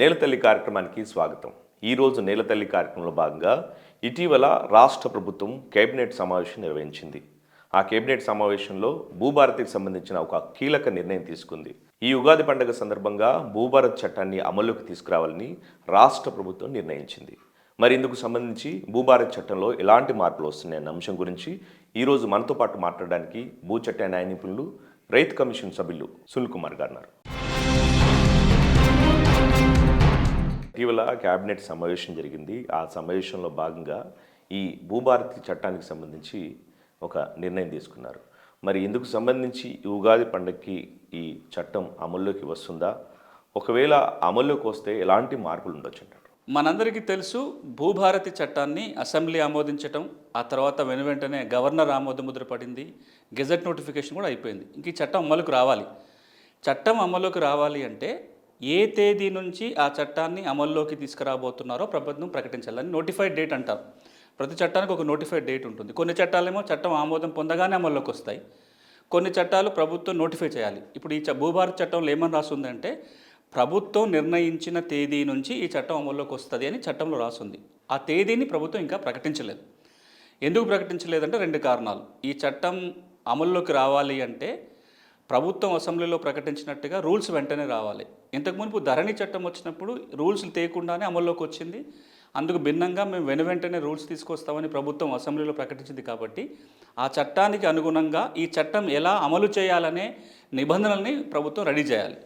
నేలతల్లి కార్యక్రమానికి స్వాగతం. ఈరోజు నేలతల్లి కార్యక్రమంలో భాగంగా ఇటీవల రాష్ట్ర ప్రభుత్వం కేబినెట్ సమావేశం నిర్వహించింది. ఆ కేబినెట్ సమావేశంలో భూభారతికి సంబంధించిన ఒక కీలక నిర్ణయం తీసుకుంది. ఈ ఉగాది పండుగ సందర్భంగా భూభారత్ చట్టాన్ని అమల్లోకి తీసుకురావాలని రాష్ట్ర ప్రభుత్వం నిర్ణయించింది. మరి ఇందుకు సంబంధించి భూభారత్ చట్టంలో ఎలాంటి మార్పులు వస్తున్నాయన్న అంశం గురించి ఈరోజు మనతో పాటు మాట్లాడడానికి భూ చట్ట న్యాయ నిపుణులు రైతు కమిషన్ సభ్యులు సునీల్ కుమార్ గారు ఇటీవల క్యాబినెట్ సమావేశం జరిగింది. ఆ సమావేశంలో భాగంగా ఈ భూభారతి చట్టానికి సంబంధించి ఒక నిర్ణయం తీసుకున్నారు. మరి ఇందుకు సంబంధించి ఉగాది పండుగకి ఈ చట్టం అమల్లోకి వస్తుందా? ఒకవేళ అమల్లోకి వస్తే ఎలాంటి మార్పులు ఉండొచ్చు అంటారు? మనందరికీ తెలుసు భూభారతి చట్టాన్ని అసెంబ్లీ ఆమోదించటం ఆ తర్వాత వెను వెంటనే గవర్నర్ ఆమోద ముద్ర పడింది గెజెట్ నోటిఫికేషన్ కూడా అయిపోయింది. ఇంక ఈ చట్టం అమలుకు రావాలి. చట్టం అమలుకు రావాలి అంటే ఏ తేదీ నుంచి ఆ చట్టాన్ని అమల్లోకి తీసుకురాబోతున్నారో ప్రభుత్వం ప్రకటించాలని నోటిఫైడ్ డేట్ అంటారు. ప్రతి చట్టానికి ఒక నోటిఫైడ్ డేట్ ఉంటుంది. కొన్ని చట్టాలేమో చట్టం ఆమోదం పొందగానే అమల్లోకి వస్తాయి. కొన్ని చట్టాలు ప్రభుత్వం నోటిఫై చేయాలి. ఇప్పుడు ఈ చ- భూభారత్ చట్టంలో ఏమని రాస్తుందంటే ప్రభుత్వం నిర్ణయించిన తేదీ నుంచి ఈ చట్టం అమల్లోకి వస్తుంది అని చట్టంలో రాస్తుంది ఆ తేదీని ప్రభుత్వం ఇంకా ప్రకటించలేదు. ఎందుకు ప్రకటించలేదంటే రెండు కారణాలు. ఈ చట్టం అమల్లోకి రావాలి అంటే ప్రభుత్వం అసెంబ్లీలో ప్రకటించినట్టుగా రూల్స్ వెంటనే రావాలి. ఇంతకు మునుపు ధరణి చట్టం వచ్చినప్పుడు రూల్స్ తేయకుండానే అమల్లోకి వచ్చింది. అందుకు భిన్నంగా మేము వెను వెంటనే రూల్స్ తీసుకొస్తామని ప్రభుత్వం అసెంబ్లీలో ప్రకటించింది కాబట్టి ఆ చట్టానికి అనుగుణంగా ఈ చట్టం ఎలా అమలు చేయాలనే నిబంధనల్ని ప్రభుత్వం రెడీ చేయాలి.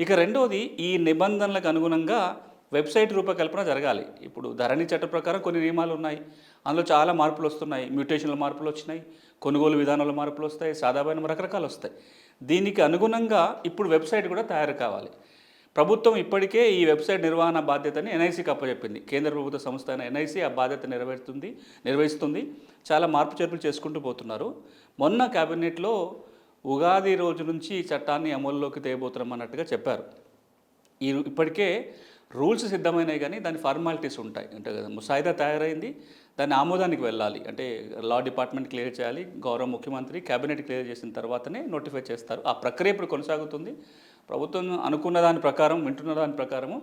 ఇక రెండోది ఈ నిబంధనలకు అనుగుణంగా వెబ్సైట్ రూపకల్పన జరగాలి. ఇప్పుడు ధరణి చట్ట ప్రకారం కొన్ని నియమాలు ఉన్నాయి. అందులో చాలా మార్పులు వస్తున్నాయి. మ్యూటేషన్ల మార్పులు వచ్చినాయి. కొనుగోలు విధానాల మార్పులు వస్తాయి. సాదామైన రకరకాలు వస్తాయి. దీనికి అనుగుణంగా ఇప్పుడు వెబ్సైట్ కూడా తయారు కావాలి. ప్రభుత్వం ఇప్పటికే ఈ వెబ్సైట్ నిర్వహణ బాధ్యతని ఎన్ఐసికి అప్పచెప్పింది. కేంద్ర ప్రభుత్వ సంస్థ అయిన ఎన్ఐసి ఆ బాధ్యత నెరవేరుతుంది నిర్వహిస్తుంది చాలా మార్పు చేర్పులు చేసుకుంటూ పోతున్నారు. మొన్న కేబినెట్లో ఉగాది రోజు నుంచి చట్టాన్ని అమల్లోకి తేయబోతున్నాం అన్నట్టుగా చెప్పారు. ఈ ఇప్పటికే రూల్స్ సిద్ధమైనవి కానీ దాని ఫార్మాలిటీస్ ఉంటాయి. అంటే ముసాయిదా తయారైంది దాని ఆమోదానికి వెళ్ళాలి. అంటే లా డిపార్ట్మెంట్ క్లియర్ చేయాలి గౌరవ ముఖ్యమంత్రి కేబినెట్ క్లియర్ చేసిన తర్వాతనే నోటిఫై చేస్తారు. ఆ ప్రక్రియ ఇప్పుడు కొనసాగుతుంది. ప్రభుత్వం అనుకున్న దాని ప్రకారం వింటున్న దాని ప్రకారము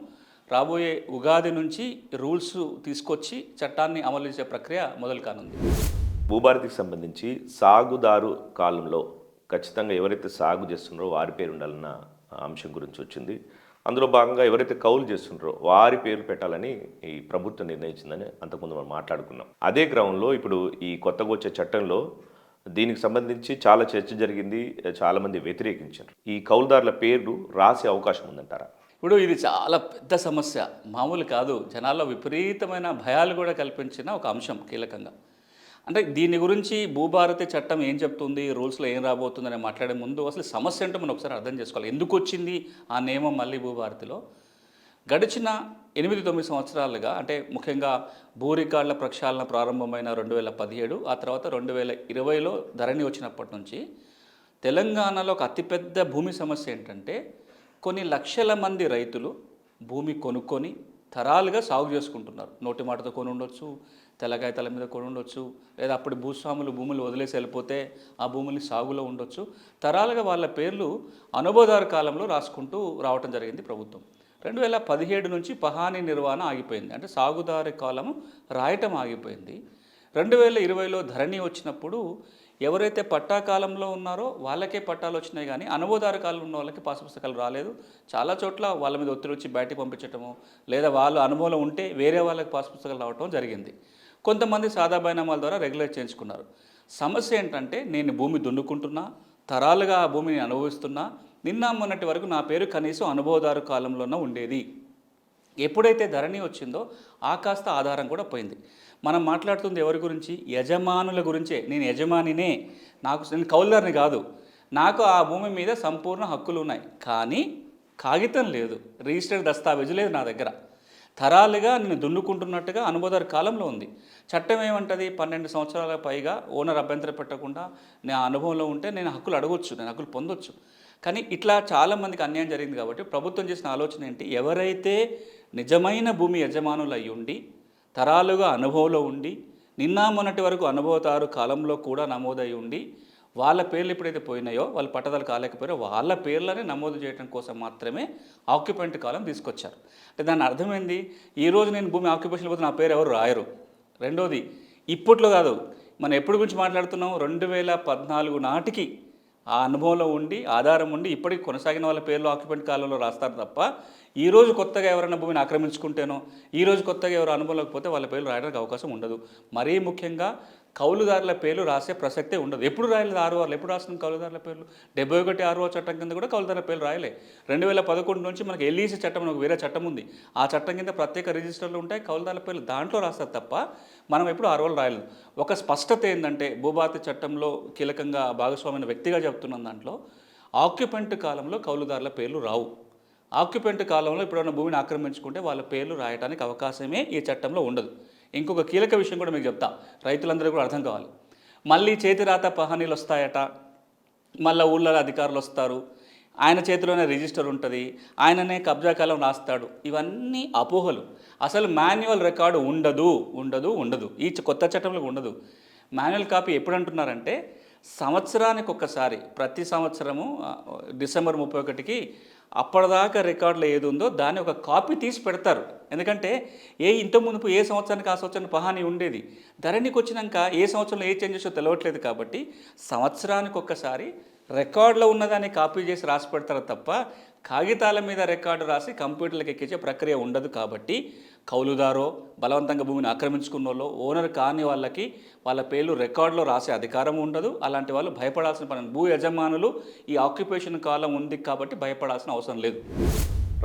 రాబోయే ఉగాది నుంచి రూల్స్ తీసుకొచ్చి చట్టాన్ని అమలు చేసే ప్రక్రియ మొదలు కానుంది. భూభారతికి సంబంధించి సాగుదారు కాలంలో ఖచ్చితంగా ఎవరైతే సాగు చేస్తున్నారో వారి పేరు ఉండాలన్న అంశం గురించి వచ్చింది. అందులో భాగంగా ఎవరైతే కౌలు చేస్తుండ్రో వారి పేరు పెట్టాలని ఈ ప్రభుత్వం నిర్ణయించిందని అంతకుముందు మనం మాట్లాడుకున్నాం. అదే క్రమంలో ఇప్పుడు ఈ కొత్తగా వచ్చే చట్టంలో దీనికి సంబంధించి చాలా చర్చ జరిగింది చాలామంది వ్యతిరేకించారు. ఈ కౌలుదారుల పేర్లు రాసే అవకాశం ఉందంటారా? ఇప్పుడు ఇది చాలా పెద్ద సమస్య. మామూలు కాదు. జనాల్లో విపరీతమైన భయాలు కూడా కల్పించిన ఒక అంశం కీలకంగా. అంటే దీని గురించి భూభారతి చట్టం ఏం చెప్తుంది రూల్స్లో ఏం రాబోతుందని మాట్లాడే ముందు అసలు సమస్య అంటే మనం ఒకసారి అర్థం చేసుకోవాలి. ఎందుకు వచ్చింది ఆ నియమం మళ్ళీ భూభారతిలో? గడిచిన ఎనిమిది తొమ్మిది సంవత్సరాలుగా అంటే ముఖ్యంగా భూ రికార్డుల ప్రక్షాళన ప్రారంభమైన రెండు వేల పదిహేడు ఆ తర్వాత రెండు వేల ఇరవైలో ధరణి వచ్చినప్పటి నుంచి తెలంగాణలో ఒక అతిపెద్ద భూమి సమస్య ఏంటంటే కొన్ని లక్షల మంది రైతులు భూమి కొనుక్కొని తరాలుగా సాగు చేసుకుంటున్నారు. నోటి మాటతో కొని ఉండొచ్చు తెల్లకాయతల మీద కొని ఉండొచ్చు. లేదా అప్పుడు భూస్వాములు భూములు వదిలేసి వెళ్ళిపోతే ఆ భూముల్ని సాగులో ఉండొచ్చు. తరాలుగా వాళ్ళ పేర్లు అనుభవదారు కాలంలో రాసుకుంటూ రావటం జరిగింది ప్రభుత్వం. రెండు వేల పదిహేడు నుంచి పహానీ నిర్వహణ ఆగిపోయింది. అంటే సాగుదారి కాలము రాయటం ఆగిపోయింది. రెండు వేల ఇరవైలో ధరణి వచ్చినప్పుడు ఎవరైతే పట్టా కాలంలో ఉన్నారో వాళ్ళకే పట్టాలు వచ్చినాయి కానీ అనుభవదారు కాలంలో ఉన్న వాళ్ళకి పాస్ పుస్తకాలు రాలేదు. చాలా చోట్ల వాళ్ళ మీద ఒత్తిడి వచ్చి బయటికి పంపించటము లేదా వాళ్ళు అనుభవంలో ఉంటే వేరే వాళ్ళకి పాస్ పుస్తకాలు రావటం జరిగింది. కొంతమంది సాదా బైనామాల ద్వారా రెగ్యులేట్ చేయించుకున్నారు. సమస్య ఏంటంటే నేను భూమి దున్నుకుంటున్నా తరాలుగా ఆ భూమిని అనుభవిస్తున్నా నిన్న మొన్నటి వరకు నా పేరు కనీసం అనుభవదారు కాలంలోనే ఉండేది. ఎప్పుడైతే ధరణి వచ్చిందో ఆ కాస్త ఆధారం కూడా పోయింది. మనం మాట్లాడుతుంది ఎవరి గురించి? యజమానుల గురించే. నేను యజమానినే. నాకు నేను కౌలుదారిని కాదు. నాకు ఆ భూమి మీద సంపూర్ణ హక్కులు ఉన్నాయి కానీ కాగితం లేదు. రిజిస్టర్డ్ దస్తావేజు లేదు నా దగ్గర. తరాలుగా నేను దున్నుకుంటున్నట్టుగా అనుభవదారు కాలంలో ఉంది. చట్టం ఏమంటది? పన్నెండు సంవత్సరాల పైగా ఓనర్ అభ్యంతరం పెట్టకుండా నా అనుభవంలో ఉంటే నేను హక్కులు అడగొచ్చు నేను హక్కులు పొందొచ్చు. కానీ ఇట్లా చాలామందికి అన్యాయం జరిగింది కాబట్టి ప్రభుత్వం చేసిన ఆలోచన ఏంటి? ఎవరైతే నిజమైన భూమి యజమానులు అయి ఉండి తరాలుగా అనుభవంలో ఉండి నిన్న మొన్నటి వరకు అనుభవతారు కాలంలో కూడా నమోదై ఉండి వాళ్ళ పేర్లు ఎప్పుడైతే పోయినాయో వాళ్ళు పట్టదాలు కాలేకపోయారో వాళ్ళ పేర్లనే నమోదు చేయడం కోసం మాత్రమే ఆక్యుపెంట్ కాలం తీసుకొచ్చారు. అంటే దాని అర్థమైంది ఈ రోజు నేను భూమి ఆక్యుపేషన్ పోతే నా పేరు ఎవరు రాయరు. రెండోది ఇప్పట్లో కాదు మనం ఎప్పుడు గురించి మాట్లాడుతున్నాం? రెండు వేల పద్నాలుగు నాటికి ఆ అనుభవంలో ఉండి ఆధారం ఉండి ఇప్పటికి కొనసాగిన వాళ్ళ పేర్లు ఆక్యుపెంట్ కాలంలో రాస్తారు తప్ప ఈరోజు కొత్తగా ఎవరైనా భూమిని ఆక్రమించుకుంటేనో ఈ రోజు కొత్తగా ఎవరు అనుభవంలోకి పోతే వాళ్ళ పేర్లు రాయడానికి అవకాశం ఉండదు. మరీ ముఖ్యంగా కౌలుదారుల పేర్లు రాసే ప్రసక్తే ఉండదు. ఎప్పుడు రాయలేదు ఆరు వాళ్ళు ఎప్పుడు రాసిన కౌలుదారుల పేర్లు? డెబ్బై ఒకటి ఆరో చట్టం కింద కూడా కౌలుదారుల పేర్లు రాయలే. రెండు వేల పదకొండు నుంచి మనకి ఎల్ఈసి చట్టం అని ఒక వేరే చట్టం ఉంది. ఆ చట్టం కింద ప్రత్యేక రిజిస్టర్లు ఉంటాయి. కౌలుదారుల పేర్లు దాంట్లో రాస్తారు తప్ప మనం ఎప్పుడు ఆరు వాళ్ళు రాయలేదు. ఒక స్పష్టత ఏంటంటే భూభారతి చట్టంలో కీలకంగా భాగస్వామైన వ్యక్తిగా చెప్తున్నాం దాంట్లో ఆక్యుపెంట్ కాలంలో కౌలుదారుల పేర్లు రావు. ఆక్యుపెంట్ కాలంలో ఎప్పుడైనా భూమిని ఆక్రమించుకుంటే వాళ్ళ పేర్లు రాయడానికి అవకాశమే ఈ చట్టంలో ఉండదు. ఇంకొక కీలక విషయం కూడా మీకు చెప్తా. రైతులందరూ కూడా అర్థం కావాలి. మళ్ళీ చేతిరాత పహానీలు వస్తాయట. మళ్ళీ ఊళ్ళో అధికారులు వస్తారు. ఆయన చేతిలోనే రిజిస్టర్ ఉంటుంది. ఆయననే కబ్జా కాలం రాస్తాడు. ఇవన్నీ అపోహలు. అసలు మాన్యువల్ రికార్డు ఉండదు ఉండదు ఉండదు. ఈ కొత్త చట్టంలో ఉండదు. మాన్యువల్ కాపీ ఎప్పుడు అంటున్నారంటే సంవత్సరానికి ఒక్కసారి ప్రతి సంవత్సరము డిసెంబర్ ముప్పై ఒకటికి అప్పటిదాకా రికార్డులో ఏది ఉందో దాన్ని ఒక కాపీ తీసి పెడతారు. ఎందుకంటే ఏ ఇంత మునుపు ఏ సంవత్సరానికి ఆ సంవత్సరానికి పహాని ఉండేది? ధరణికి వచ్చినాక ఏ సంవత్సరంలో ఏ చేంజెస్ తెలవట్లేదు కాబట్టి సంవత్సరానికి ఒక్కసారి రికార్డులో ఉన్నదాన్ని కాపీ చేసి రాసి పెడతారు తప్ప కాగితాల మీద రికార్డు రాసి కంప్యూటర్లకు ఎక్కించే ప్రక్రియ ఉండదు కాబట్టి కౌలుదారో బలవంతంగా భూమిని ఆక్రమించుకున్న వాళ్ళు ఓనర్ కాని వాళ్ళకి వాళ్ళ పేర్లు రికార్డులో రాసే అధికారం ఉండదు. అలాంటి వాళ్ళు భయపడాల్సిన పని భూ యజమానులు ఈ ఆక్యుపేషన్ కాలం ఉంది కాబట్టి భయపడాల్సిన అవసరం లేదు.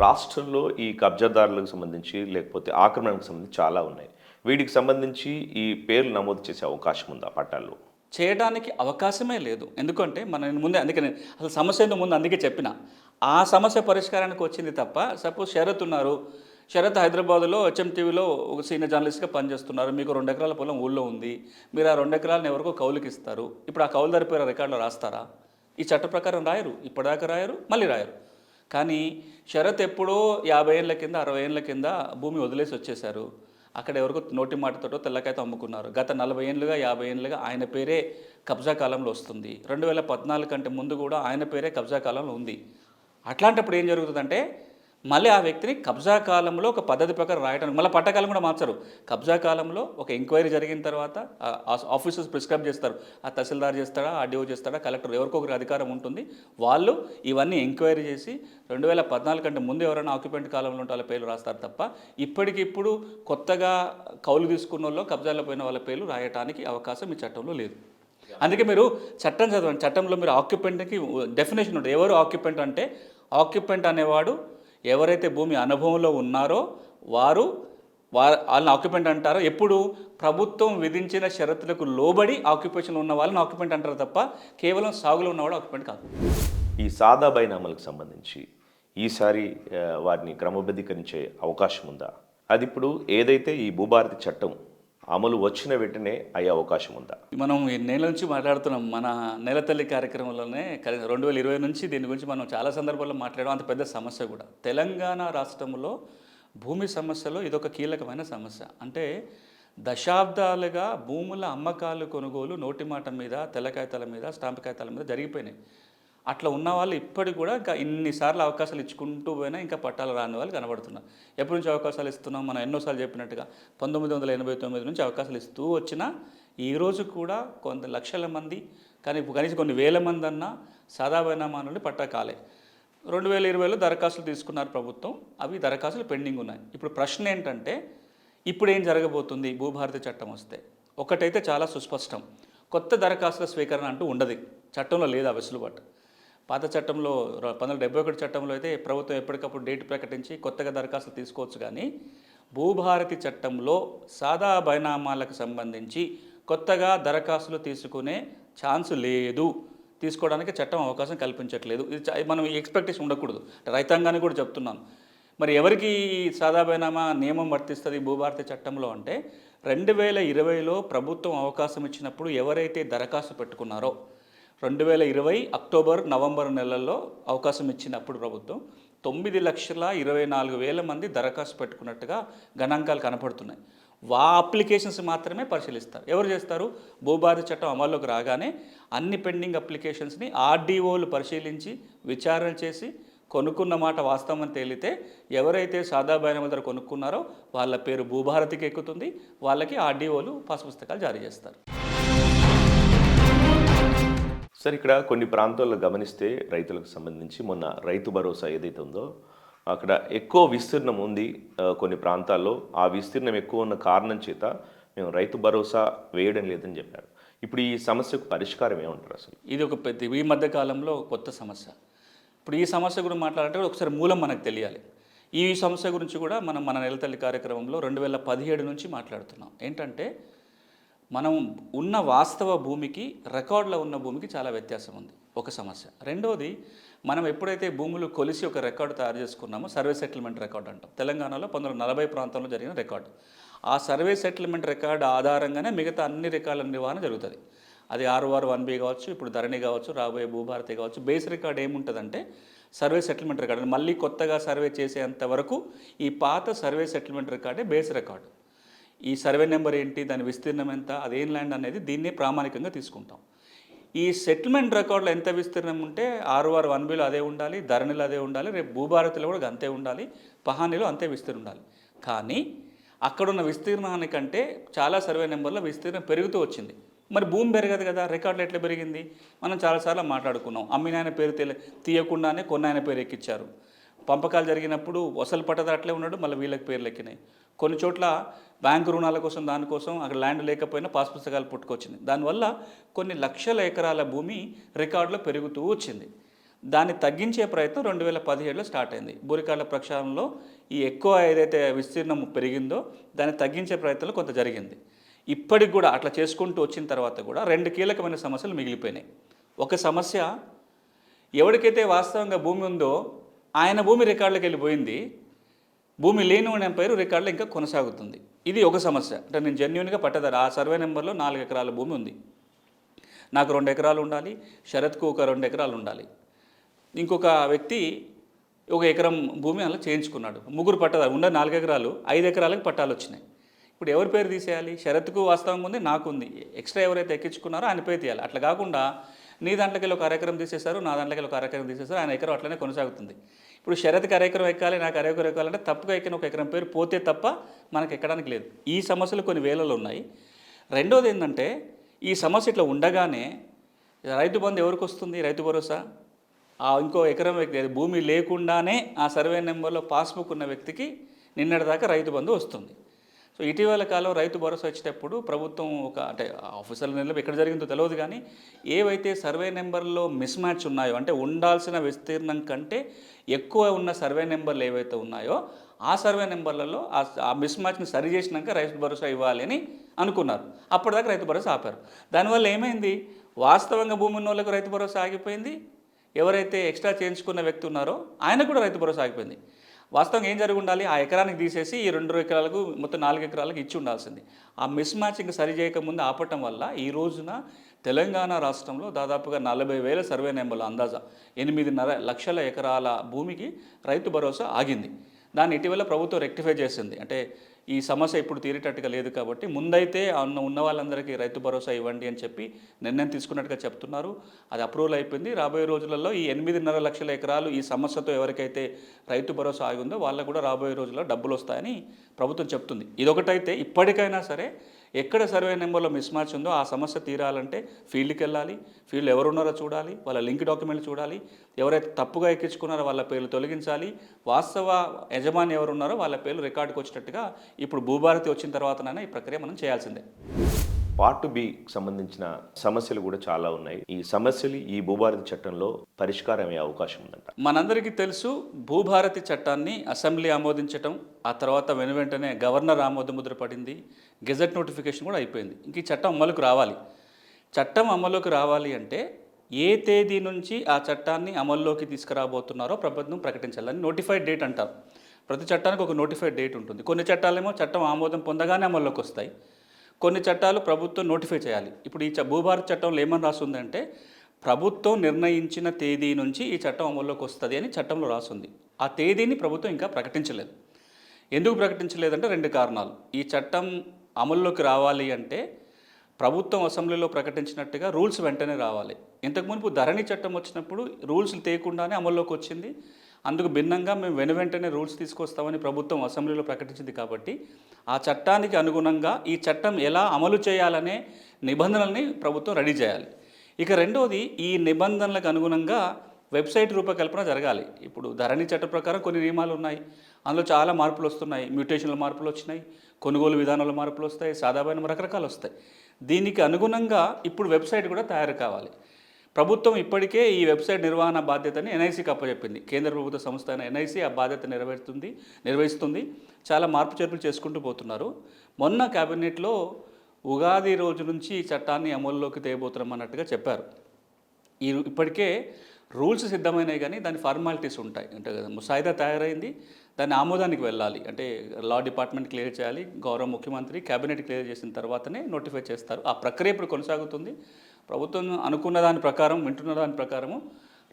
రాష్ట్రంలో ఈ కబ్జాదారులకు సంబంధించి లేకపోతే ఆక్రమణకు సంబంధించి చాలా ఉన్నాయి. వీటికి సంబంధించి ఈ పేర్లు నమోదు చేసే అవకాశం ఉందా పట్టాల్లో. చేయడానికి అవకాశమే లేదు. ఎందుకంటే మన ముందే అందుకే అసలు సమస్య ఏందో ముందు అందుకే చెప్పిన. ఆ సమస్య పరిష్కారానికి వచ్చింది తప్ప సపోజ్ శరత్ ఉన్నారు శరత్ హైదరాబాద్లో హెచ్ఎంటీవీలో ఒక సీనియర్ జర్నలిస్ట్గా పనిచేస్తున్నారు. మీకు రెండు ఎకరాల పొలం ఊళ్ళో ఉంది. మీరు ఆ రెండు ఎకరాలను ఎవరికో కౌలుకి ఇస్తారు. ఇప్పుడు ఆ కౌలుదారి పేరు రికార్డులో రాస్తారా? ఈ చట్ట ప్రకారం రాయరు. ఇప్పటిదాకా రాయరు మళ్ళీ రాయరు. కానీ షరత్ ఎప్పుడో యాభై ఏళ్ళ కింద అరవై ఏళ్ళ కింద భూమి వదిలేసి వచ్చేశారు. అక్కడ ఎవరికో నోటి మాటతోటో తెల్లకైతే అమ్ముకున్నారు. గత నలభై ఏళ్ళుగా యాభై ఏళ్ళుగా ఆయన పేరే కబ్జా కాలంలో వస్తుంది. రెండు వేల పద్నాలుగు కంటే ముందు కూడా ఆయన పేరే కబ్జా కాలంలో ఉంది. అట్లాంటప్పుడు ఏం జరుగుతుందంటే మళ్ళీ ఆ వ్యక్తిని కబ్జా కాలంలో ఒక పద్ధతి ప్రకారం రాయడానికి మళ్ళీ పట్టకాలం కూడా మార్చరు. కబ్జా కాలంలో ఒక ఎంక్వైరీ జరిగిన తర్వాత ఆఫీసర్స్ ప్రిస్క్రైబ్ చేస్తారు. ఆ తహసీల్దార్ చేస్తాడా ఆర్డీఓ చేస్తాడా కలెక్టర్ ఎవరికొకరు అధికారం ఉంటుంది. వాళ్ళు ఇవన్నీ ఎంక్వైరీ చేసి రెండు వేల పద్నాలుగు కంటే ముందు ఎవరైనా ఆక్యుపెంట్ కాలంలో ఉంటే వాళ్ళ పేర్లు రాస్తారు తప్ప ఇప్పటికిప్పుడు కొత్తగా కౌలు తీసుకున్న వాళ్ళు కబ్జాలో పోయిన వాళ్ళ పేర్లు రాయటానికి అవకాశం ఈ చట్టంలో లేదు. అందుకే మీరు చట్టం చదవండి. చట్టంలో మీరు ఆక్యుపెంట్కి డెఫినేషన్ ఉంటుంది. ఎవరు ఆక్యుపెంట్ అంటే ఆక్యుపెంట్ అనేవాడు ఎవరైతే భూమి అనుభవంలో ఉన్నారో వారు వారు వాళ్ళని ఆక్యుపెంట్ అంటారో ఎప్పుడు ప్రభుత్వం విధించిన షరతులకు లోబడి ఆక్యుపేషన్ ఉన్న వాళ్ళని ఆక్యుపెంట్ అంటారు తప్ప కేవలం సాగులో ఉన్నవాడు ఆక్యుపెంట్ కాదు. ఈ సాదా బైనామాలకు సంబంధించి ఈసారి వారిని క్రమబద్ధీకరించే అవకాశం ఉందా? అది ఇప్పుడు ఏదైతే ఈ భూభారతి చట్టం అమలు వచ్చిన వెంటనే అయ్యే అవకాశం ఉందా? మనం ఈ నెల నుంచి మాట్లాడుతున్నాం. మన నెలతల్లి కార్యక్రమంలోనే రెండు వేల ఇరవై నుంచి దీని గురించి మనం చాలా సందర్భాల్లో మాట్లాడడం. అంత పెద్ద సమస్య కూడా. తెలంగాణ రాష్ట్రంలో భూమి సమస్యలో ఇదొక కీలకమైన సమస్య. అంటే దశాబ్దాలుగా భూముల అమ్మకాలు కొనుగోలు నోటి మాట మీద తెల్ల కాగితాల మీద స్టాంప్ కాగితాల మీద జరిగిపోయినాయి. అట్లా ఉన్న వాళ్ళు ఇప్పటికి కూడా ఇంకా ఇన్నిసార్లు అవకాశాలు ఇచ్చుకుంటూ పోయినా ఇంకా పట్టాలు రాని వాళ్ళు కనబడుతున్నారు. ఎప్పటి నుంచి అవకాశాలు ఇస్తున్నాం? మనం ఎన్నోసార్లు చెప్పినట్టుగా పంతొమ్మిది వందల ఎనభై తొమ్మిది నుంచి అవకాశాలు ఇస్తూ వచ్చినా ఈరోజు కూడా కొంత లక్షల మంది కానీ కనీసం కొన్ని వేల మంది అన్నా సాదా బైనామా నుండి పట్టా కాలే. రెండు వేల ఇరవైలో దరఖాస్తులు తీసుకున్నారు ప్రభుత్వం. అవి దరఖాస్తులు పెండింగ్ ఉన్నాయి. ఇప్పుడు ప్రశ్న ఏంటంటే ఇప్పుడు ఏం జరగబోతుంది? భూభారతి చట్టం వస్తే ఒకటైతే చాలా సుస్పష్టం. కొత్త దరఖాస్తుల స్వీకరణ అంటూ ఉండదు. చట్టంలో లేదు ఆ వెసులుబాటు. పాత చట్టంలో పంతొమ్మిది డెబ్బై ఒకటి చట్టంలో అయితే ప్రభుత్వం ఎప్పటికప్పుడు డేట్ ప్రకటించి కొత్తగా దరఖాస్తు తీసుకోవచ్చు కానీ భూభారతి చట్టంలో సాదా బైనామాలకు సంబంధించి కొత్తగా దరఖాస్తులు తీసుకునే ఛాన్స్ లేదు. తీసుకోవడానికి చట్టం అవకాశం కల్పించట్లేదు. ఇది మనం ఎక్స్పెక్టేషన్ ఉండకూడదు. రైతాంగాన్ని కూడా చెప్తున్నాను. మరి ఎవరికి సాదా బైనామా నియమం వర్తిస్తుంది భూభారతి చట్టంలో అంటే రెండు వేల ఇరవైలో ప్రభుత్వం అవకాశం ఇచ్చినప్పుడు ఎవరైతే దరఖాస్తు పెట్టుకున్నారో రెండు వేల ఇరవై అక్టోబర్ నవంబర్ నెలల్లో అవకాశం ఇచ్చినప్పుడు ప్రభుత్వం తొమ్మిది లక్షల ఇరవై నాలుగు వేల మంది దరఖాస్తు పెట్టుకున్నట్టుగా గణాంకాలు కనపడుతున్నాయి. వా అప్లికేషన్స్ మాత్రమే పరిశీలిస్తారు. ఎవరు చేస్తారు? భూభారతి చట్టం అమల్లోకి రాగానే అన్ని పెండింగ్ అప్లికేషన్స్ని ఆర్డీఓలు పరిశీలించి విచారణ చేసి కొనుక్కున్న మాట వాస్తవం తేలితే ఎవరైతే సాదా బైనముల కొనుక్కున్నారో వాళ్ళ పేరు భూభారతికి ఎక్కుతుంది. వాళ్ళకి ఆర్డీఓలు పాస్ పుస్తకాలు జారీ చేస్తారు. సార్ ఇక్కడ కొన్ని ప్రాంతాల్లో గమనిస్తే రైతులకు సంబంధించి మొన్న రైతు భరోసా ఏదైతే ఉందో అక్కడ ఎక్కువ విస్తీర్ణం ఉంది కొన్ని ప్రాంతాల్లో. ఆ విస్తీర్ణం ఎక్కువ ఉన్న కారణం చేత మేము రైతు భరోసా వేయడం లేదని చెప్పారు. ఇప్పుడు ఈ సమస్యకు పరిష్కారం ఏమంటారు అసలు? ఇది ఒక పెద్ద ఈ మధ్య కాలంలో కొత్త సమస్య. ఇప్పుడు ఈ సమస్య గురించి మాట్లాడాలంటే ఒకసారి మూలం మనకు తెలియాలి. ఈ సమస్య గురించి కూడా మనం మన నెలతల్లి కార్యక్రమంలో రెండు వేల పదిహేడు నుంచి మాట్లాడుతున్నాం. ఏంటంటే మనం ఉన్న వాస్తవ భూమికి రికార్డులో ఉన్న భూమికి చాలా వ్యత్యాసం ఉంది. ఒక సమస్య. రెండవది మనం ఎప్పుడైతే భూములు కొలిసి ఒక రికార్డు తయారు చేసుకున్నామో సర్వే సెటిల్మెంట్ రికార్డు అంటాం. తెలంగాణలో పంతొమ్మిది వందల నలభై ప్రాంతంలో జరిగిన రికార్డు. ఆ సర్వే సెటిల్మెంట్ రికార్డు ఆధారంగానే మిగతా అన్ని రికార్డుల నిర్వహణ జరుగుతుంది. అది ఆరు వన్ బి కావచ్చు ఇప్పుడు ధరణి కావచ్చు రాబోయే భూభారతి కావచ్చు బేస్ రికార్డ్ ఏముంటుందంటే సర్వే సెటిల్మెంట్ రికార్డు. మళ్ళీ కొత్తగా సర్వే చేసేంత వరకు ఈ పాత సర్వే సెటిల్మెంట్ రికార్డే బేస్ రికార్డు. ఈ సర్వే నెంబర్ ఏంటి దాని విస్తీర్ణం ఎంత అదేం ల్యాండ్ అనేది దీన్ని ప్రామాణికంగా తీసుకుంటాం. ఈ సెటిల్మెంట్ రికార్డులో ఎంత విస్తీర్ణం ఉంటే ఆర్ఓఆర్ వన్ బిలో అదే ఉండాలి ధరణిలో అదే ఉండాలి రేపు భూభారతిలో కూడా అంతే ఉండాలి పహానీలో అంతే విస్తీర్ణం ఉండాలి. కానీ అక్కడున్న విస్తీర్ణానికంటే చాలా సర్వే నెంబర్లో విస్తీర్ణం పెరుగుతూ వచ్చింది. మరి భూమి పెరగదు కదా రికార్డులు ఎట్లా పెరిగింది? మనం చాలాసార్లు మాట్లాడుకున్నాం. అమ్మినాయన పేరు తెలి తీయకుండానే కొన్నాయన పేరు ఎక్కిచ్చారు. పంపకాలు జరిగినప్పుడు వసలు పట్టదు అట్లే ఉన్నాడు మళ్ళీ వీళ్ళకి పేర్లు ఎక్కినాయి. కొన్ని చోట్ల బ్యాంకు రుణాల కోసం దానికోసం అక్కడ ల్యాండ్ లేకపోయినా పాస్ పుస్తకాలు పుట్టుకొచ్చింది. దానివల్ల కొన్ని లక్షల ఎకరాల భూమి రికార్డులో పెరుగుతూ వచ్చింది. దాన్ని తగ్గించే ప్రయత్నం రెండు వేల పదిహేడులో స్టార్ట్ అయింది. బూరికాళ్ళ ప్రక్షాళనలో ఈ ఎక్కువ ఏదైతే విస్తీర్ణం పెరిగిందో దాన్ని తగ్గించే ప్రయత్నంలో కొంత జరిగింది. ఇప్పటికి కూడా అట్లా చేసుకుంటూ వచ్చిన తర్వాత కూడా రెండు కీలకమైన సమస్యలు మిగిలిపోయినాయి. ఒక సమస్య ఎవరికైతే వాస్తవంగా భూమి ఉందో ఆయన భూమి రికార్డులకు వెళ్ళిపోయింది. భూమి లేని వాడి పేరు రికార్డులో ఇంకా కొనసాగుతుంది. ఇది ఒక సమస్య. అంటే నేను జెన్యున్గా పట్టదారు ఆ సర్వే నెంబర్లో నాలుగు ఎకరాల భూమి ఉంది. నాకు రెండు ఎకరాలు ఉండాలి. శరత్కు ఒక రెండు ఎకరాలు ఉండాలి. ఇంకొక వ్యక్తి ఒక ఎకరం భూమి అలా చేయించుకున్నాడు. ముగ్గురు పట్టదారు. ఉన్న నాలుగు ఎకరాలు ఐదు ఎకరాలకు పట్టాలు వచ్చినాయి. ఇప్పుడు ఎవరి పేరు తీసేయాలి? శరత్కు వాస్తవంగా ఉంది నాకు ఉంది. ఎక్స్ట్రా ఎవరైతే ఎక్కించుకున్నారో ఆయన పేరు తీయాలి. అట్లా కాకుండా నీ దాంట్లోకి వెళ్ళి ఒక అరెకరం తీసేశారు నా దాంట్లోకి వెళ్ళి ఒక అరెకరం తీసేశారు ఆయన ఎకరం అట్లనే కొనసాగుతుంది. ఇప్పుడు షరత్కి అరెకరం ఎక్కాలి నాకు అరెకరం ఎక్కాలంటే తప్పుగా ఎక్కిన ఒక ఎకరం పేరు పోతే తప్ప మనకు ఎక్కడానికి లేదు. ఈ సమస్యలు కొన్ని వేలలో ఉన్నాయి. రెండోది ఏంటంటే ఈ సమస్య ఇట్లా ఉండగానే రైతు బంధు ఎవరికి వస్తుంది? రైతు భరోసా? ఆ ఇంకో ఎకరం వ్యక్తి అది భూమి లేకుండానే ఆ సర్వే నెంబర్లో పాస్బుక్ ఉన్న వ్యక్తికి నిన్నటిదాకా రైతు బంధు వస్తుంది. సో ఇటీవల కాలం రైతు భరోసా వచ్చేటప్పుడు ప్రభుత్వం ఒక అంటే ఆఫీసర్ల నెలలో ఎక్కడ జరిగిందో తెలియదు కానీ ఏవైతే సర్వే నెంబర్లో మిస్ మ్యాచ్ ఉన్నాయో అంటే ఉండాల్సిన విస్తీర్ణం కంటే ఎక్కువ ఉన్న సర్వే నెంబర్లు ఏవైతే ఉన్నాయో ఆ సర్వే నెంబర్లలో ఆ ఆ మిస్ మ్యాచ్ని సరి చేసినాక రైతు భరోసా ఇవ్వాలి అని అనుకున్నారు. అప్పటిదాకా రైతు భరోసా ఆపారు. దానివల్ల ఏమైంది? వాస్తవంగా భూమి ఉన్న వాళ్ళకు రైతు భరోసా ఆగిపోయింది. ఎవరైతే ఎక్స్ట్రా చేయించుకున్న వ్యక్తి ఉన్నారో ఆయన కూడా రైతు భరోసా ఆగిపోయింది. వాస్తవంగా ఏం జరిగి ఉండాలి ఆ ఎకరానికి తీసేసి ఈ రెండు ఎకరాలకు మొత్తం నాలుగు ఎకరాలకు ఇచ్చి ఉండాల్సింది. ఆ మిస్ మ్యాచింగ్ సరి చేయకముందు ఆపటం వల్ల ఈ రోజున తెలంగాణ రాష్ట్రంలో దాదాపుగా నలభై వేల సర్వే నెంబర్లు అందాజా ఎనిమిదిన్నర లక్షల ఎకరాల భూమికి రైతు భరోసా ఆగింది. దాన్ని ఇటీవల ప్రభుత్వం రెక్టిఫై చేసింది. అంటే ఈ సమస్య ఇప్పుడు తీరేటట్టుగా లేదు కాబట్టి ముందైతే ఉన్న ఉన్న వాళ్ళందరికీ రైతు భరోసా ఇవ్వండి అని చెప్పి నిర్ణయం తీసుకున్నట్టుగా చెప్తున్నారు. అది అప్రూవల్ అయిపోయింది. రాబోయే రోజులలో ఈ ఎనిమిదిన్నర లక్షల ఎకరాలు ఈ సమస్యతో ఎవరికైతే రైతు భరోసా ఆగి ఉందో వాళ్ళకు కూడా రాబోయే రోజుల్లో డబ్బులు వస్తాయని ప్రభుత్వం చెప్తుంది. ఇదొకటైతే ఇప్పటికైనా సరే ఎక్కడ సర్వే నెంబర్లో మిస్ మ్యాచ్ ఉందో ఆ సమస్య తీరాలంటే ఫీల్డ్కి వెళ్ళాలి ఫీల్డ్ ఎవరున్నారో చూడాలి వాళ్ళ లింక్ డాక్యుమెంట్లు చూడాలి ఎవరైతే తప్పుగా ఎక్కించుకున్నారో వాళ్ళ పేర్లు తొలగించాలి వాస్తవ యజమాని ఎవరున్నారో వాళ్ళ పేర్లు రికార్డుకు వచ్చేటట్టుగా ఇప్పుడు భూభారతి వచ్చిన తర్వాతనైనా ఈ ప్రక్రియ మనం చేయాల్సిందే. పార్ట్ బి సంబంధించిన సమస్యలు కూడా చాలా ఉన్నాయి. ఈ సమస్యలు ఈ భూభారతి చట్టంలో పరిష్కారం అయ్యే అవకాశం ఉందంట. మనందరికీ తెలుసు భూభారతి చట్టాన్ని అసెంబ్లీ ఆమోదించటం ఆ తర్వాత వెను వెంటనే గవర్నర్ ఆమోద ముద్ర పడింది గెజెట్ నోటిఫికేషన్ కూడా అయిపోయింది. ఇంక ఈ చట్టం అమలుకు రావాలి. చట్టం అమలుకు రావాలి అంటే ఏ తేదీ నుంచి ఆ చట్టాన్ని అమల్లోకి తీసుకురాబోతున్నారో ప్రభుత్వం ప్రకటించాలని నోటిఫైడ్ డేట్ అంటారు. ప్రతి చట్టానికి ఒక నోటిఫైడ్ డేట్ ఉంటుంది. కొన్ని చట్టాలేమో చట్టం ఆమోదం పొందగానే అమల్లోకి వస్తాయి. కొన్ని చట్టాలు ప్రభుత్వం నోటిఫై చేయాలి. ఇప్పుడు ఈ చ- భూభారత్ చట్టంలో ఏమని రాస్తుందంటే ప్రభుత్వం నిర్ణయించిన తేదీ నుంచి ఈ చట్టం అమల్లోకి వస్తుంది అని చట్టంలో రాస్తుంది ఆ తేదీని ప్రభుత్వం ఇంకా ప్రకటించలేదు. ఎందుకు ప్రకటించలేదంటే రెండు కారణాలు. ఈ చట్టం అమల్లోకి రావాలి అంటే ప్రభుత్వం అసెంబ్లీలో ప్రకటించినట్టుగా రూల్స్ వెంటనే రావాలి. ఇంతకు మునుపు ధరణి చట్టం వచ్చినప్పుడు రూల్స్ తేకుండానే అమల్లోకి వచ్చింది. అందుకు భిన్నంగా మేము వెను వెంటనే రూల్స్ తీసుకొస్తామని ప్రభుత్వం అసెంబ్లీలో ప్రకటించింది కాబట్టి ఆ చట్టానికి అనుగుణంగా ఈ చట్టం ఎలా అమలు చేయాలనే నిబంధనల్ని ప్రభుత్వం రెడీ చేయాలి. ఇక రెండోది ఈ నిబంధనలకు అనుగుణంగా వెబ్సైట్ రూపకల్పన జరగాలి. ఇప్పుడు ధరణి చట్ట ప్రకారం కొన్ని నియమాలు ఉన్నాయి. అందులో చాలా మార్పులు వస్తున్నాయి. మ్యూటేషన్ల మార్పులు వచ్చినాయి. కొనుగోలు విధానంలో మార్పులు వస్తాయి. సాధారణ రకరకాలు వస్తాయి. దీనికి అనుగుణంగా ఇప్పుడు వెబ్సైట్ కూడా తయారు కావాలి. ప్రభుత్వం ఇప్పటికే ఈ వెబ్సైట్ నిర్వహణ బాధ్యతని ఎన్ఐసికి అప్పచెప్పింది కేంద్ర ప్రభుత్వ సంస్థ అయిన ఎన్ఐసి ఆ బాధ్యత నెరవేరుతుంది నిర్వహిస్తుంది. చాలా మార్పు చేర్పులు చేసుకుంటూ పోతున్నారు. మొన్న కేబినెట్లో ఉగాది రోజు నుంచి చట్టాన్ని అమల్లోకి తేయబోతున్నాం అన్నట్టుగా చెప్పారు. ఈ ఇప్పటికే రూల్స్ సిద్ధమైనవి కానీ దాని ఫార్మాలిటీస్ ఉంటాయి. అంటే ముసాయిదా తయారైంది దాని ఆమోదానికి వెళ్ళాలి. అంటే లా డిపార్ట్మెంట్ క్లియర్ చేయాలి గౌరవ ముఖ్యమంత్రి కేబినెట్ క్లియర్ చేసిన తర్వాతనే నోటిఫై చేస్తారు. ఆ ప్రక్రియ ఇప్పుడు కొనసాగుతుంది. ప్రభుత్వం అనుకున్న దాని ప్రకారం వింటున్న దాని ప్రకారము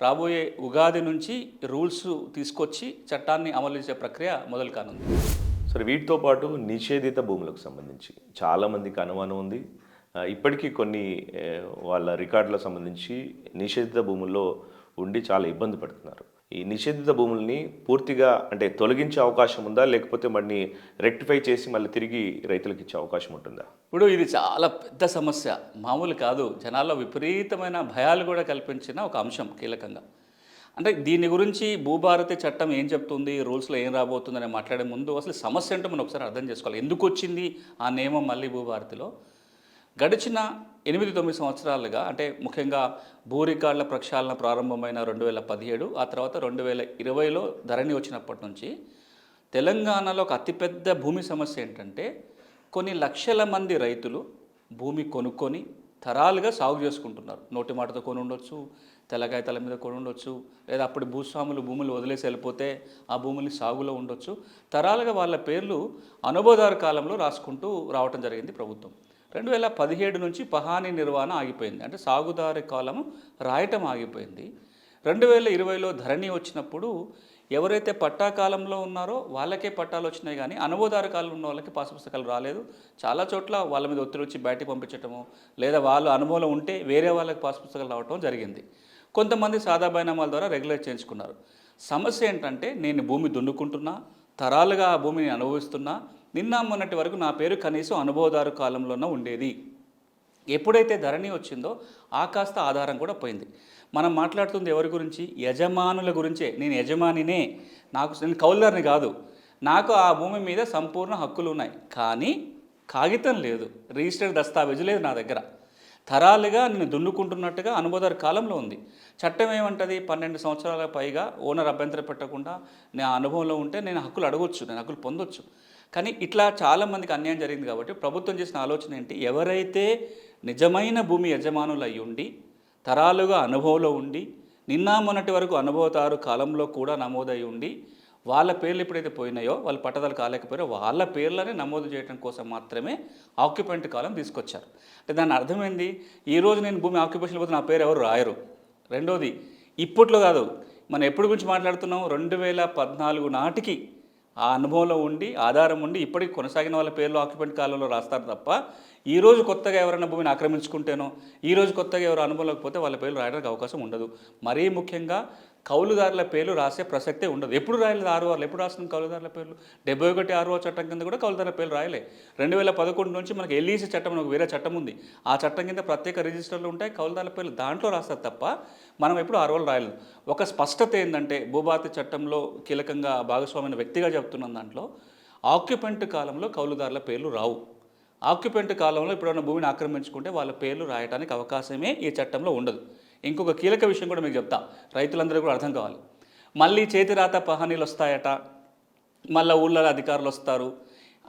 రాబోయే ఉగాది నుంచి రూల్స్ తీసుకొచ్చి చట్టాన్ని అమలు చేసే ప్రక్రియ మొదలు కానుంది. సరే వీటితో పాటు నిషేధిత భూములకు సంబంధించి చాలామందికి అనుమానం ఉంది. ఇప్పటికీ కొన్ని వాళ్ళ రికార్డులకు సంబంధించి నిషేధిత భూముల్లో ఉండి చాలా ఇబ్బంది పడుతున్నారు. ఈ నిషేధిత భూముల్ని పూర్తిగా అంటే తొలగించే అవకాశం ఉందా? లేకపోతే మళ్ళీ రెక్టిఫై చేసి మళ్ళీ తిరిగి రైతులకు ఇచ్చే అవకాశం ఉంటుందా? ఇప్పుడు ఇది చాలా పెద్ద సమస్య. మామూలు కాదు. జనాల్లో విపరీతమైన భయాలు కూడా కల్పించిన ఒక అంశం కీలకంగా. అంటే దీని గురించి భూభారతి చట్టం ఏం చెప్తుంది? రూల్స్లో ఏం రాబోతుందని మాట్లాడే ముందు అసలు సమస్య అంటే మనం ఒకసారి అర్థం చేసుకోవాలి. ఎందుకు వచ్చింది ఆ నియమం మళ్ళీ భూభారతిలో? గడిచిన ఎనిమిది తొమ్మిది సంవత్సరాలుగా అంటే ముఖ్యంగా భూ రికార్డుల ప్రక్షాళన ప్రారంభమైన రెండు వేల పదిహేడు ఆ తర్వాత రెండు వేల ఇరవైలో ధరణి వచ్చినప్పటి నుంచి తెలంగాణలో ఒక అతిపెద్ద భూమి సమస్య ఏంటంటే కొన్ని లక్షల మంది రైతులు భూమి కొనుక్కొని తరాలుగా సాగు చేసుకుంటున్నారు. నోటి మాటతో కొని ఉండొచ్చు తెల్లకాయతల మీద కొని ఉండొచ్చు లేదా అప్పుడు భూస్వాములు భూములు వదిలేసి వెళ్ళిపోతే ఆ భూముల్ని సాగులో ఉండొచ్చు. తరాలుగా వాళ్ళ పేర్లు అనుభవదారు కాలంలో రాసుకుంటూ రావటం జరిగింది ప్రభుత్వం. రెండు వేల పదిహేడు నుంచి పహాని నిర్వహణ ఆగిపోయింది. అంటే సాగుదారి కాలము రాయటం ఆగిపోయింది. రెండు వేల ఇరవైలో ధరణి వచ్చినప్పుడు ఎవరైతే పట్టా కాలంలో ఉన్నారో వాళ్ళకే పట్టాలు వచ్చినాయి కానీ అనుభవదారు కాలంలో ఉన్న వాళ్ళకి పాస్ పుస్తకాలు రాలేదు. చాలా చోట్ల వాళ్ళ మీద ఒత్తిడి వచ్చి బయటికి పంపించటము లేదా వాళ్ళు అనుభవం ఉంటే వేరే వాళ్ళకి పాస్ పుస్తకాలు రావటం జరిగింది. కొంతమంది సాదా బైనామాల ద్వారా రెగ్యులేట్ చేయించుకున్నారు. సమస్య ఏంటంటే నేను భూమి దున్నుకుంటున్నా తరాలుగా ఆ భూమిని అనుభవిస్తున్నా నిన్న మొన్నటి వరకు నా పేరు కనీసం అనుభవదారు కాలంలోన ఉండేది. ఎప్పుడైతే ధరణి వచ్చిందో ఆ కాస్త ఆధారం కూడా పోయింది. మనం మాట్లాడుతుంది ఎవరి గురించి? యజమానుల గురించే. నేను యజమానినే నాకు నేను కౌలుదారిని కాదు. నాకు ఆ భూమి మీద సంపూర్ణ హక్కులు ఉన్నాయి కానీ కాగితం లేదు. రిజిస్టర్డ్ దస్తావేజు లేదు నా దగ్గర. తరాలుగా నేను దున్నుకుంటున్నట్టుగా అనుభవదారు కాలంలో ఉంది. చట్టం ఏమంటది? పన్నెండు సంవత్సరాల పైగా ఓనర్ అభ్యంతరం పెట్టకుండా నా అనుభవంలో ఉంటే నేను హక్కులు అడగొచ్చు. నేను హక్కులు పొందొచ్చు. కానీ ఇట్లా చాలామందికి అన్యాయం జరిగింది కాబట్టి ప్రభుత్వం చేసిన ఆలోచన ఏంటి? ఎవరైతే నిజమైన భూమి యజమానులు అయి ఉండి తరాలుగా అనుభవంలో ఉండి నిన్న మొన్నటి వరకు అనుభవతారు కాలంలో కూడా నమోదై ఉండి వాళ్ళ పేర్లు ఎప్పుడైతే పోయినాయో వాళ్ళు పట్టదాలు కాలేకపోయారో వాళ్ళ పేర్లనే నమోదు చేయడం కోసం మాత్రమే ఆక్యుపెంట్ కాలం తీసుకొచ్చారు. అంటే దాని అర్థమైంది ఈ రోజు నేను భూమి ఆక్యుపేషన్ పోతే నా పేరు ఎవరు రాయరు. రెండోది ఇప్పట్లో కాదు మనం ఎప్పుడు గురించి మాట్లాడుతున్నాం? రెండు వేల పద్నాలుగు నాటికి ఆ అనుభవంలో ఉండి ఆధారం ఉండి ఇప్పటికి కొనసాగిన వాళ్ళ పేర్లు ఆక్యుపెంట్ కాలంలో రాస్తారు తప్ప ఈ రోజు కొత్తగా ఎవరైనా భూమిని ఆక్రమించుకుంటేనో ఈ రోజు కొత్తగా ఎవరు అనుభవంలోకి పోతే వాళ్ళ పేర్లు రాయడానికి అవకాశం ఉండదు. మరీ ముఖ్యంగా కౌలుదారుల పేర్లు రాసే ప్రసక్తే ఉండదు. ఎప్పుడు రాయలేదు ఆరు ఎప్పుడు రాసిన కౌలుదారుల పేర్లు? డెబ్బై ఒకటి ఆరో చట్టం కింద కూడా కౌలుదారుల పేర్లు రాయలే. రెండు వేల పదకొండు నుంచి మనకి ఎల్ఈసి చట్టం అని ఒక వేరే చట్టం ఉంది. ఆ చట్టం కింద ప్రత్యేక రిజిస్టర్లు ఉంటాయి. కౌలుదారుల పేర్లు దాంట్లో రాస్తారు తప్ప మనం ఎప్పుడు ఆరు వాళ్ళు రాయలేదు. ఒక స్పష్టత ఏంటంటే భూభారతి చట్టంలో కీలకంగా భాగస్వామైన వ్యక్తిగా చెప్తున్న దాంట్లో ఆక్యుపెంట్ కాలంలో కౌలుదారుల పేర్లు రావు. ఆక్యుపెంట్ కాలంలో ఎప్పుడైనా భూమిని ఆక్రమించుకుంటే వాళ్ళ పేర్లు రాయడానికి అవకాశమే ఈ చట్టంలో ఉండదు. ఇంకొక కీలక విషయం కూడా మీకు చెప్తా. రైతులందరూ కూడా అర్థం కావాలి. మళ్ళీ చేతిరాత పహనీలు వస్తాయట. మళ్ళీ ఊళ్ళలో అధికారులు వస్తారు.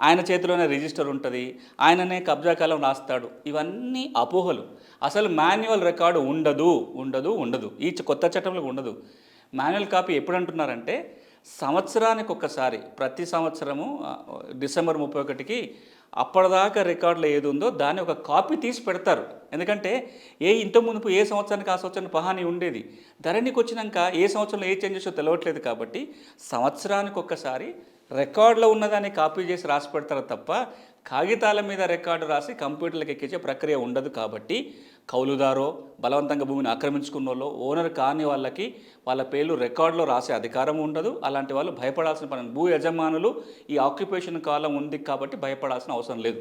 ఆయన చేతిలోనే రిజిస్టర్ ఉంటుంది. ఆయననే కబ్జా కాలం రాస్తాడు. ఇవన్నీ అపోహలు. అసలు మాన్యువల్ రికార్డు ఉండదు ఉండదు ఉండదు. ఈ కొత్త చట్టంలో ఉండదు. మాన్యువల్ కాపీ ఎప్పుడు అంటున్నారంటే సంవత్సరానికి ఒక్కసారి ప్రతి సంవత్సరము డిసెంబర్ ముప్పై ఒకటికి అప్పటిదాకా రికార్డులో ఏది ఉందో దాన్ని ఒక కాపీ తీసి పెడతారు. ఎందుకంటే ఏ ఇంత మునుపు ఏ సంవత్సరానికి ఆ సంవత్సరానికి పహాని ఉండేది? ధరణికి వచ్చినాక ఏ సంవత్సరంలో ఏ చేంజెస్ తెలవట్లేదు కాబట్టి సంవత్సరానికి ఒక్కసారి రికార్డులో ఉన్నదాన్ని కాపీ చేసి రాసి పెడతారు తప్ప కాగితాల మీద రికార్డు రాసి కంప్యూటర్లకు ఎక్కించే ప్రక్రియ ఉండదు కాబట్టి కౌలుదారో బలవంతంగా భూమిని ఆక్రమించుకున్న వాళ్ళు ఓనర్ కాని వాళ్ళకి వాళ్ళ పేర్లు రికార్డులో రాసే అధికారం ఉండదు. అలాంటి వాళ్ళు భయపడాల్సిన పని భూ యజమానులు ఈ ఆక్యుపేషన్ కాలం ఉంది కాబట్టి భయపడాల్సిన అవసరం లేదు.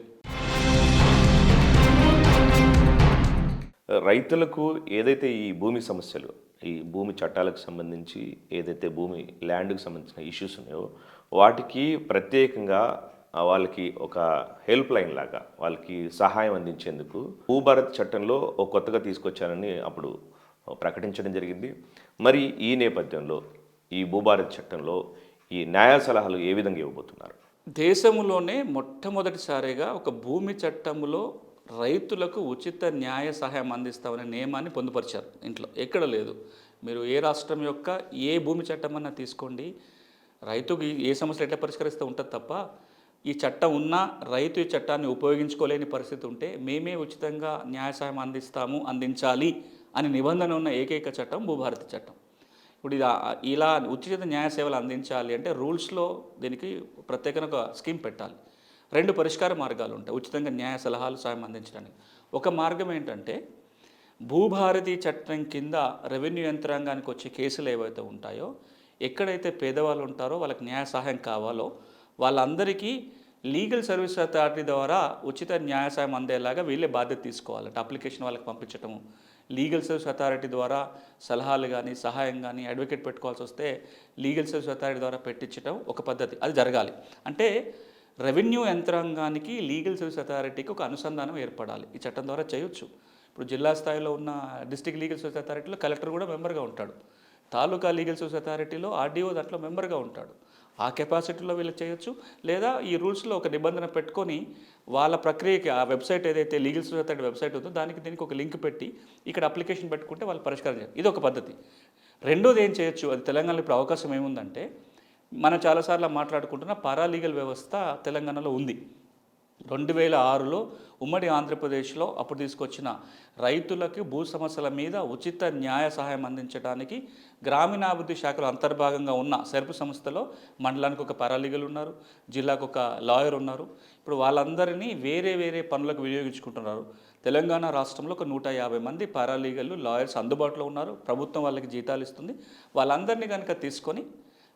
రైతులకు ఏదైతే ఈ భూమి సమస్యలు ఈ భూమి చట్టాలకు సంబంధించి ఏదైతే భూమి ల్యాండ్కి సంబంధించిన ఇష్యూస్ ఉన్నాయో వాటికి ప్రత్యేకంగా వాళ్ళకి ఒక హెల్ప్ లైన్ లాగా వాళ్ళకి సహాయం అందించేందుకు భూభారత్ చట్టంలో ఒక కొత్తగా తీసుకొచ్చారని అప్పుడు ప్రకటించడం జరిగింది. మరి ఈ నేపథ్యంలో ఈ భూభారత్ చట్టంలో ఈ న్యాయ సలహాలు ఏ విధంగా ఇవ్వబోతున్నారు? దేశంలోనే మొట్టమొదటిసారిగా ఒక భూమి చట్టంలో రైతులకు ఉచిత న్యాయ సహాయం అందిస్తామనే నియమాన్ని పొందుపరిచారు ఇంట్లో. ఎక్కడ లేదు. మీరు ఏ రాష్ట్రం యొక్క ఏ భూమి చట్టం అన్నా తీసుకోండి. రైతుకి ఏ సమస్యలు ఎట్లా పరిష్కరిస్తూ ఉంటుంది తప్ప ఈ చట్టం ఉన్నా రైతు ఈ చట్టాన్ని ఉపయోగించుకోలేని పరిస్థితి ఉంటే మేమే ఉచితంగా న్యాయ సహాయం అందిస్తాము అందించాలి అని నిబంధన ఉన్న ఏకైక చట్టం భూభారతి చట్టం. ఇప్పుడు ఇది ఇలా ఉచిత న్యాయ సేవలు అందించాలి అంటే రూల్స్లో దీనికి ప్రత్యేకంగా ఒక స్కీమ్ పెట్టాలి. రెండు పరిష్కార మార్గాలు ఉంటాయి ఉచితంగా న్యాయ సలహాలు సాయం అందించడానికి. ఒక మార్గం ఏంటంటే భూభారతి చట్టం కింద రెవెన్యూ యంత్రాంగానికి వచ్చే కేసులు ఏవైతే ఉంటాయో ఎక్కడైతే పేదవాళ్ళు ఉంటారో వాళ్ళకి న్యాయ సహాయం కావాలో వాళ్ళందరికీ లీగల్ సర్వీస్ అథారిటీ ద్వారా ఉచిత న్యాయ సాయం అందేలాగా వీళ్ళే బాధ్యత తీసుకోవాలి అప్లికేషన్ వాళ్ళకి పంపించటము. లీగల్ సర్వీస్ అథారిటీ ద్వారా సలహాలు కానీ సహాయం కానీ అడ్వకేట్ పెట్టుకోవాల్సి వస్తే లీగల్ సర్వీస్ అథారిటీ ద్వారా పెట్టించడం ఒక పద్ధతి. అది జరగాలి. అంటే రెవెన్యూ యంత్రాంగానికి లీగల్ సర్వీస్ అథారిటీకి ఒక అనుసంధానం ఏర్పడాలి. ఈ చట్టం ద్వారా చేయొచ్చు. ఇప్పుడు జిల్లా స్థాయిలో ఉన్న డిస్టిక్ లీగల్ సర్వీస్ అథారిటీలో కలెక్టర్ కూడా మెంబర్గా ఉంటాడు. తాలూకా లీగల్ సర్వీస్ అథారిటీలో ఆర్డీఓ దాంట్లో మెంబర్గా ఉంటాడు. ఆ కెపాసిటీలో వీళ్ళు చేయొచ్చు. లేదా ఈ రూల్స్లో ఒక నిబంధన పెట్టుకొని వాళ్ళ ప్రక్రియకి ఆ వెబ్సైట్ ఏదైతే లీగల్ సొసైటీ వెబ్సైట్ ఉందో దానికి దీనికి ఒక లింక్ పెట్టి ఇక్కడ అప్లికేషన్ పెట్టుకుంటే వాళ్ళు పరిష్కారం చేయాలి ఇది ఒక పద్ధతి. రెండోది ఏం చేయొచ్చు? అది తెలంగాణలో ఇప్పుడు అవకాశం ఏముందంటే మనం చాలాసార్లు మాట్లాడుకుంటున్న పారాలీగల్ వ్యవస్థ తెలంగాణలో ఉంది. రెండు వేల ఆరులో ఉమ్మడి ఆంధ్రప్రదేశ్లో అప్పుడు తీసుకొచ్చిన రైతులకు భూ సమస్యల మీద ఉచిత న్యాయ సహాయం అందించడానికి గ్రామీణాభివృద్ధి శాఖలో అంతర్భాగంగా ఉన్న సెర్పు సంస్థలో మండలానికి ఒక పారాలీగల్ ఉన్నారు జిల్లాకు ఒక లాయర్ ఉన్నారు. ఇప్పుడు వాళ్ళందరినీ వేరే వేరే పనులకు వినియోగించుకుంటున్నారు. తెలంగాణ రాష్ట్రంలో ఒక నూట యాభై మంది పారాలీగల్ లాయర్స్ అందుబాటులో ఉన్నారు. ప్రభుత్వం వాళ్ళకి జీతాలు ఇస్తుంది. వాళ్ళందరినీ కనుక తీసుకొని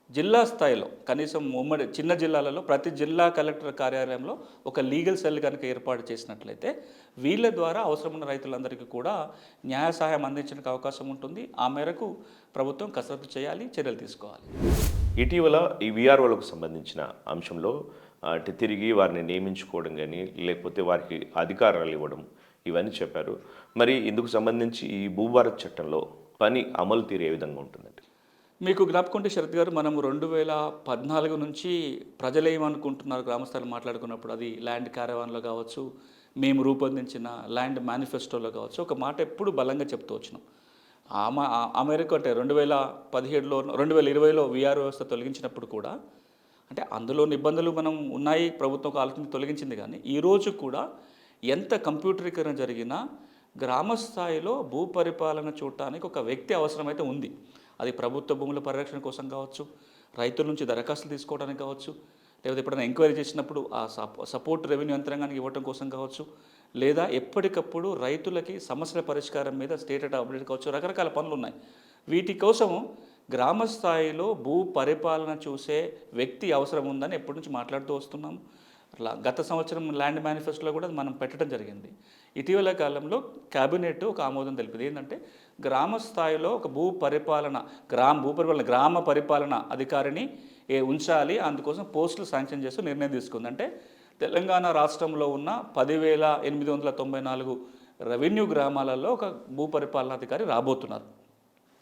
జిల్లా స్థాయిలో కనీసం ఉమ్మడి చిన్న జిల్లాలలో ప్రతి జిల్లా కలెక్టర్ కార్యాలయంలో ఒక లీగల్ సెల్ కనుక ఏర్పాటు చేసినట్లయితే వీళ్ళ ద్వారా అవసరమైన రైతులందరికీ కూడా న్యాయ సహాయం అందించడానికి అవకాశం ఉంటుంది. ఆ మేరకు ప్రభుత్వం కసరత్తు చేయాలి చర్యలు తీసుకోవాలి. ఇటీవల ఈ విఆర్ఓలకు సంబంధించిన అంశంలో అంటే తిరిగి వారిని నియమించుకోవడం కానీ లేకపోతే వారికి అధికారాలు ఇవ్వడం ఇవన్నీ చెప్పారు. మరి ఇందుకు సంబంధించి ఈ భూభారత్ చట్టంలో పని అమలు తీరు ఏ విధంగా ఉంటుంది మీకు జ్ఞాపకుంటే శరత్ గారు మనం రెండు వేల పద్నాలుగు నుంచి ప్రజలు ఏమనుకుంటున్నారు గ్రామస్థాయిలో మాట్లాడుకున్నప్పుడు అది ల్యాండ్ క్యారవాన్లో కావచ్చు మేము రూపొందించిన ల్యాండ్ మేనిఫెస్టోలో కావచ్చు ఒక మాట ఎప్పుడు బలంగా చెప్తూ వచ్చినాం. ఆ మా- ఆ- మేరకు అంటే రెండు వేల పదిహేడులో రెండు వేల ఇరవైలో విఆర్ వ్యవస్థ తొలగించినప్పుడు కూడా అంటే అందులో నిబంధనలు మనం ఉన్నాయి ప్రభుత్వం ఒక ఆలోచన తొలగించింది కానీ ఈ రోజు కూడా ఎంత కంప్యూటరీకరణ జరిగినా గ్రామ స్థాయిలో భూ పరిపాలన చూడటానికి ఒక వ్యక్తి అవసరమైతే ఉంది. అది ప్రభుత్వ భూముల పరిరక్షణ కోసం కావచ్చు రైతుల నుంచి దరఖాస్తులు తీసుకోవడానికి కావచ్చు లేకపోతే ఎప్పుడైనా ఎంక్వైరీ చేసినప్పుడు ఆ సపోర్ట్ రెవెన్యూ యంత్రాంగానికి ఇవ్వడం కోసం కావచ్చు లేదా ఎప్పటికప్పుడు రైతులకి సమస్యల పరిష్కారం మీద స్టేట్ అప్డేట్ కావచ్చు రకరకాల పనులు ఉన్నాయి. వీటి కోసం గ్రామ స్థాయిలో భూ పరిపాలన చూసే వ్యక్తి అవసరం ఉందని ఎప్పటి నుంచి మాట్లాడుతూ వస్తున్నాం. గత సంవత్సరం ల్యాండ్ మేనిఫెస్టోలో కూడా మనం పెట్టడం జరిగింది. ఇటీవల కాలంలో క్యాబినెట్ ఒక ఆమోదం తెలిపింది. ఏంటంటే గ్రామ స్థాయిలో ఒక భూ పరిపాలన గ్రామ భూ పరిపాలన గ్రామ పరిపాలన అధికారిని ఏ ఉంచాలి. అందుకోసం పోస్టులు శాంక్షన్ చేస్తూ నిర్ణయం తీసుకుంది. అంటే తెలంగాణ రాష్ట్రంలో ఉన్న పదివేల ఎనిమిది వందల తొంభై నాలుగు రెవెన్యూ గ్రామాలలో ఒక భూ పరిపాలనాధికారి రాబోతున్నారు.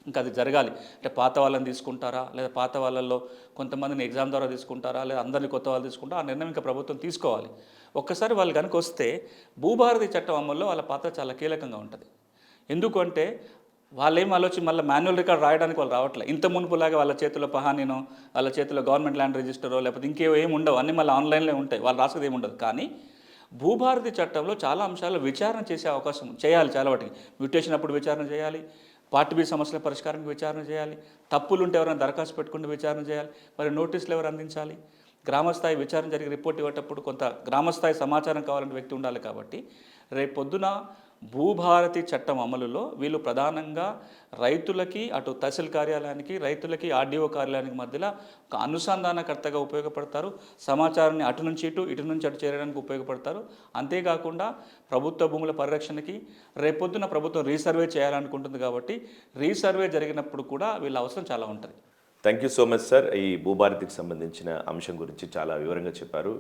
ఇంకా అది జరగాలి. అంటే పాత వాళ్ళని తీసుకుంటారా? లేదా పాత వాళ్ళల్లో కొంతమందిని ఎగ్జామ్ ద్వారా తీసుకుంటారా? లేదా అందరినీ కొత్త వాళ్ళు తీసుకుంటారా? ఆ నిర్ణయం ఇంకా ప్రభుత్వం తీసుకోవాలి. ఒక్కసారి వాళ్ళు కనుక వస్తే భూభారతి చట్టం అమల్లో వాళ్ళ పాత్ర చాలా కీలకంగా ఉంటుంది. ఎందుకంటే వాళ్ళేం ఆలోచి మళ్ళీ మాన్యువల్ రికార్డ్ రాయడానికి వాళ్ళు రావట్లే. ఇంత మునుపులాగా వాళ్ళ చేతిలో పహానీనో వాళ్ళ చేతిలో గవర్నమెంట్ ల్యాండ్ రిజిస్టరో లేకపోతే ఇంకేవో ఏమి ఉండవు. అన్నీ మళ్ళీ ఆన్లైన్లో ఉంటాయి. వాళ్ళు రాసేది ఏమి ఉండదు. కానీ భూభారతి చట్టంలో చాలా అంశాలు విచారణ చేసే అవకాశం చేయాలి చాలా వాటికి. మ్యూటేషన్ అప్పుడు విచారణ చేయాలి. పార్ట్ బి సమస్యల పరిష్కారానికి విచారణ చేయాలి. తప్పులు ఉంటే ఎవరైనా దరఖాస్తు పెట్టుకుంటే విచారణ చేయాలి. మరి నోటీసులు ఎవరు అందించాలి? గ్రామస్థాయి విచారణ జరిగి రిపోర్ట్ ఇవ్వటప్పుడు కొంత గ్రామస్థాయి సమాచారం కావాలంటే వ్యక్తి ఉండాలి కాబట్టి రేపు పొద్దున భూభారతి చట్టం అమలులో వీళ్ళు ప్రధానంగా రైతులకి అటు తహసీల్ కార్యాలయానికి రైతులకి ఆర్డీఓ కార్యాలయానికి మధ్యలో ఒక అనుసంధానకర్తగా ఉపయోగపడతారు. సమాచారాన్ని అటు నుంచి ఇటు ఇటు నుంచి అటు చేరడానికి ఉపయోగపడతారు. అంతేకాకుండా ప్రభుత్వ భూముల పరిరక్షణకి రేపొద్దున ప్రభుత్వం రీసర్వే చేయాలనుకుంటుంది కాబట్టి రీసర్వే జరిగినప్పుడు కూడా వీళ్ళ అవసరం చాలా ఉంటుంది. Thank you so much sir ఈ భూభారతికి సంబంధించిన అంశం గురించి చాలా వివరంగా చెప్పారు.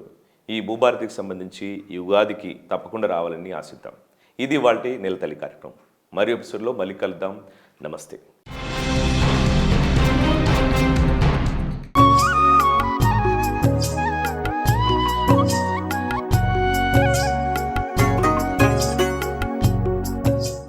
ఈ భూభారతికి సంబంధించి ఈ ఉగాదికి తప్పకుండా రావాలని ఆశిద్దాం. ఇది వాళ్ళ నెలతల్లి కార్యక్రమం. మరి ఎపిసోడ్లో మళ్ళీ కలుద్దాం. నమస్తే.